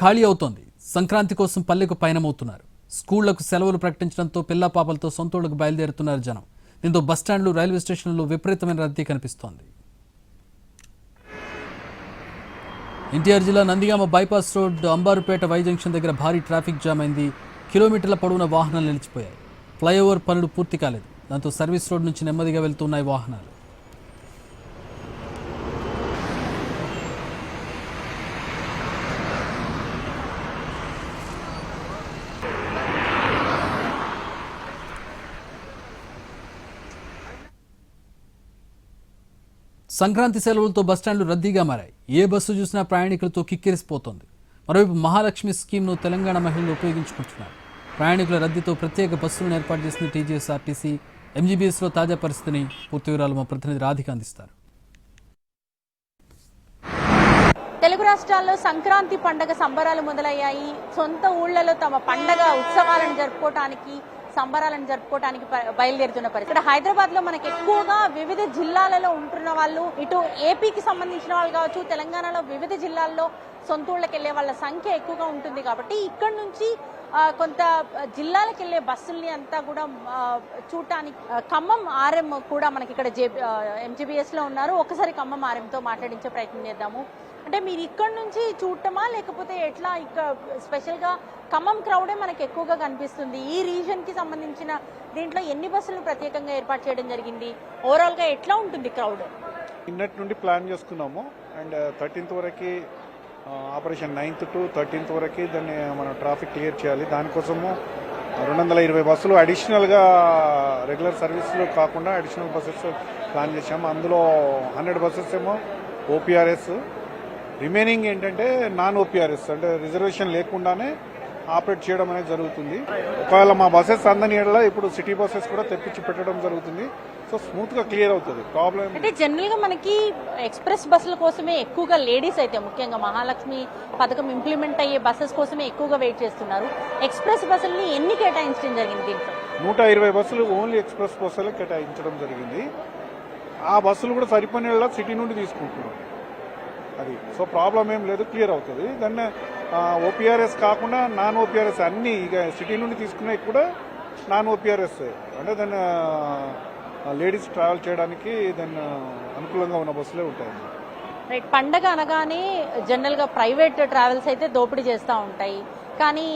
ఖాళీ అవుతోంది. సంక్రాంతి కోసం పల్లెకు పయనమవుతున్నారు. స్కూళ్ళకు సెలవులు ప్రకటించడంతో పిల్ల పాపలతో సొంతూళ్ళకు బయలుదేరుతున్నారు జనం. దీంతో బస్టాండ్లు రైల్వే స్టేషన్లు విపరీతమైన రద్దీ కనిపిస్తోంది. ఎన్టీఆర్ జిల్లా Nandigama bypass road Ambarupeta Y junction దగ్గర భారీ ట్రాఫిక్ జామ్ అయింది. కిలోమీటర్ల పొడవున వాహనాలు నిలిచిపోయాయి. ఫ్లైఓవర్ పనులు పూర్తి కాలేదు. దాంతో సర్వీస్ రోడ్ నుంచి నెమ్మదిగా వెళ్తున్నాయి వాహనాలు. సంక్రాంతి సెలవులతో బస్టాండ్లు రద్దీగా మారాయి. ఏ బస్సు చూసినా ప్రయాణికులతో కిక్కిరిసిపోతోంది. మరోవైపు మహాలక్ష్మి స్కీమ్ను తెలంగాణ మహిళలు ఉపయోగించుకుంటున్నారు. ప్రయాణికుల రద్దీతో ప్రత్యేక బస్సులను ఏర్పాటు చేసిన టీజీఎస్ఆర్టీసీ. ఎంజీబీఎస్లో తాజా పరిస్థితిని పూర్తి వివరాలు మా ప్రతినిధి రాధిక అందిస్తారు. తెలుగు రాష్ట్రాల్లో సంక్రాంతి పండగ సంబరాలు మొదలయ్యాయి. సొంత ఊళ్ళలో తమ పండగ ఉత్సవాలను జరుపుకోవటానికి సంబరాలను జరుపుకోవడానికి బయలుదేరుతున్న పరిస్థితి. ఇక్కడ హైదరాబాద్లో మనకి ఎక్కువగా వివిధ జిల్లాలలో ఉంటున్న వాళ్ళు ఇటు ఏపీకి సంబంధించిన వాళ్ళు కావచ్చు తెలంగాణలో వివిధ జిల్లాల్లో సొంతూళ్ళకి వెళ్ళే వాళ్ళ సంఖ్య ఎక్కువగా ఉంటుంది కాబట్టి ఇక్కడ నుంచి కొంత జిల్లాలకు వెళ్ళే బస్సుల్ని అంతా కూడా చూడటానికి ఖమ్మం ఆర్ఎం కూడా మనకి ఇక్కడ ఎంజీబీఎస్లో ఉన్నారు. ఒకసారి ఖమ్మం ఆర్ఎం తో మాట్లాడించే ప్రయత్నం చేద్దాము. అంటే మీరు ఇక్కడ నుంచి చూడటమా లేకపోతే ఎట్లా ఇక్కడ స్పెషల్గా ఖమ్మం క్రౌడే మనకి ఎక్కువగా కనిపిస్తుంది? ఈ రీజన్కి సంబంధించిన దీంట్లో ఎన్ని బస్సులు ప్రత్యేకంగా ఏర్పాటు చేయడం జరిగింది? ఓవరాల్గా ఎట్లా ఉంటుంది క్రౌడ్? నిన్నటి నుండి ప్లాన్ చేసుకున్నాము. అండ్ థర్టీన్త్ వరకు ఆపరేషన్ నైన్త్ టు థర్టీన్త్ వరకు దాన్ని మనం ట్రాఫిక్ క్లియర్ చేయాలి. దానికోసము రెండు వందల ఇరవై బస్సులు అడిషనల్గా రెగ్యులర్ సర్వీసులు కాకుండా అడిషనల్ బస్సెస్ ప్లాన్ చేశాము. అందులో హండ్రెడ్ బస్సెస్ ఏమో ఓపీఆర్ఎస్ రిమైనింగ్ ఏంటంటే నాన్ ఓపీఆర్ఎస్ అంటే రిజర్వేషన్ లేకుండానే ఆపరేట్ చేయడం అనేది జరుగుతుంది. ఒకవేళ మా బస్సెస్ అందని ఇప్పుడు సిటీ బస్సెస్ కూడా తెప్పించి పెట్టడం జరుగుతుంది. సో స్మూత్గా క్లియర్ అవుతుంది. ప్రాబ్లం అంటే జనరల్గా మనకి ఎక్స్ప్రెస్ బస్సుల కోసమే ఎక్కువగా లేడీస్ అయితే ముఖ్యంగా మహాలక్ష్మి పథకం ఇంప్లిమెంట్ అయ్యే బస్సెస్ కోసమే ఎక్కువగా వెయిట్ చేస్తున్నారు. ఎక్స్ప్రెస్ బస్సుల్ని ఎన్ని కేటాయించడం జరిగింది దీంట్లో? నూట ఇరవై బస్సులు ఓన్లీ ఎక్స్ప్రెస్ బస్సులు కేటాయించడం జరిగింది. ఆ బస్సులు కూడా సరిపోయిన సిటీ నుండి తీసుకుంటున్నాం. అది. సో ప్రాబ్లం ఏం లేదు క్లియర్ అవుతుంది. దాన్ని ఓపీఆర్ఎస్ కాకుండా నాన్ ఓపీఆర్ఎస్ అన్ని ఇక సిటీ నుండి తీసుకునేవి కూడా నాన్ ఓపీఆర్ఎస్ అంటే దాన్ని లేడీస్ ట్రావెల్ చేయడానికి దాన్ని అనుకూలంగా ఉన్న బస్సులే ఉంటాయి. రైట్ పండగ అనగానే జనరల్గా ప్రైవేట్ ట్రావెల్స్ అయితే దోపిడీ చేస్తూ ఉంటాయి. కానీ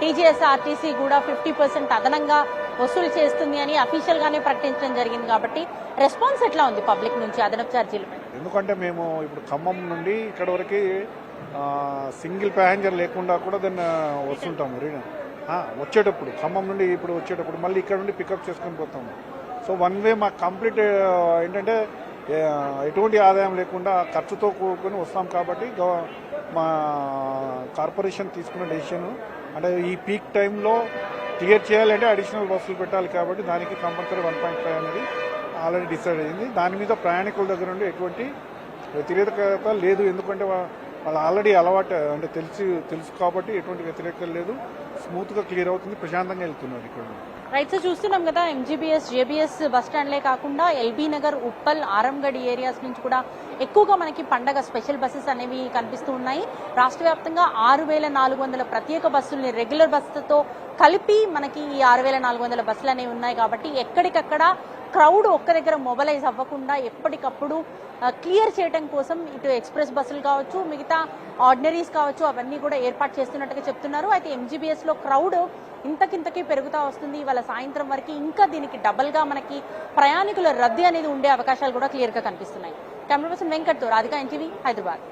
టీజీఎస్ ఆర్టీసీ కూడా ఫిఫ్టీ పర్సెంట్ అదనంగా వసూలు చేస్తుంది అని అఫీషియల్ గానే ప్రకటించడం జరిగింది కాబట్టి రెస్పాన్స్ ఎట్లా ఉంది పబ్లిక్ నుంచి అదనపు ఛార్జీల? ఎందుకంటే మేము ఇప్పుడు ఖమ్మం నుండి ఇక్కడ వరకు సింగిల్ ప్యాసింజర్ లేకుండా కూడా దాన్ని వస్తుంటాము. వచ్చేటప్పుడు ఖమ్మం నుండి ఇప్పుడు వచ్చేటప్పుడు మళ్ళీ ఇక్కడ నుండి పికప్ చేసుకొని పోతాము. సో వన్ వే మాకు కంప్లీట్ ఏంటంటే ఎటువంటి ఆదాయం లేకుండా ఖర్చుతో కూడుకొని వస్తాం కాబట్టి మా కార్పొరేషన్ తీసుకున్న డెసిషన్. అంటే ఈ పీక్ టైంలో క్లియర్ చేయాలంటే అడిషనల్ బస్సులు పెట్టాలి కాబట్టి దానికి కంపల్సరీ వన్ పాయింట్ ఫైవ్ అనేది ఆల్రెడీ డిసైడ్ అయింది. దాని మీద ప్రయాణికుల దగ్గర నుండి ఎటువంటి వ్యతిరేకత లేదు. ఎందుకంటే వాళ్ళు ఆల్రెడీ అలవాటు అంటే తెలిసి తెలుసు కాబట్టి ఎటువంటి వ్యతిరేకత లేదు. స్మూత్గా క్లియర్ అవుతుంది. ప్రశాంతంగా వెళ్తున్నారు ఇక్కడ. రైట్ సో చూస్తున్నాం కదా ఎంజీబీఎస్ జేబీఎస్ బస్ స్టాండ్లే కాకుండా ఎల్బీ నగర్ ఉప్పల్ ఆరంగడ్ ఏరియాస్ నుంచి కూడా ఎక్కువగా మనకి పండగ స్పెషల్ బస్సెస్ అనేవి కనిపిస్తూ ఉన్నాయి. రాష్ట్ర వ్యాప్తంగా ఆరు వేల నాలుగు వందల ప్రత్యేక బస్సుల్ని రెగ్యులర్ బస్సులతో కలిపి మనకి ఈ ఆరు వేల నాలుగు వందల బస్సులు అనేవి ఉన్నాయి కాబట్టి ఎక్కడికక్కడ క్రౌడ్ ఒక్క దగ్గర మొబలైజ్ అవ్వకుండా ఎప్పటికప్పుడు క్లియర్ చేయడం కోసం ఇటు ఎక్స్ప్రెస్ బస్సులు కావచ్చు మిగతా ఆర్డినరీస్ కావచ్చు అవన్నీ కూడా ఏర్పాటు చేస్తున్నట్టుగా చెప్తున్నారు. అయితే ఎంజీబీఎస్లో క్రౌడ్ ఇంతకింతకి పెరుగుతూ వస్తుంది. ఇవాళ సాయంత్రం వరకు ఇంకా దీనికి డబల్గా మనకి ప్రయాణికుల రద్దీ అనేది ఉండే అవకాశాలు కూడా క్లియర్గా కనిపిస్తున్నాయి. కెమెరా పర్సన్ వెంకట్తో రాధిక ఎన్టీవీ హైదరాబాద్.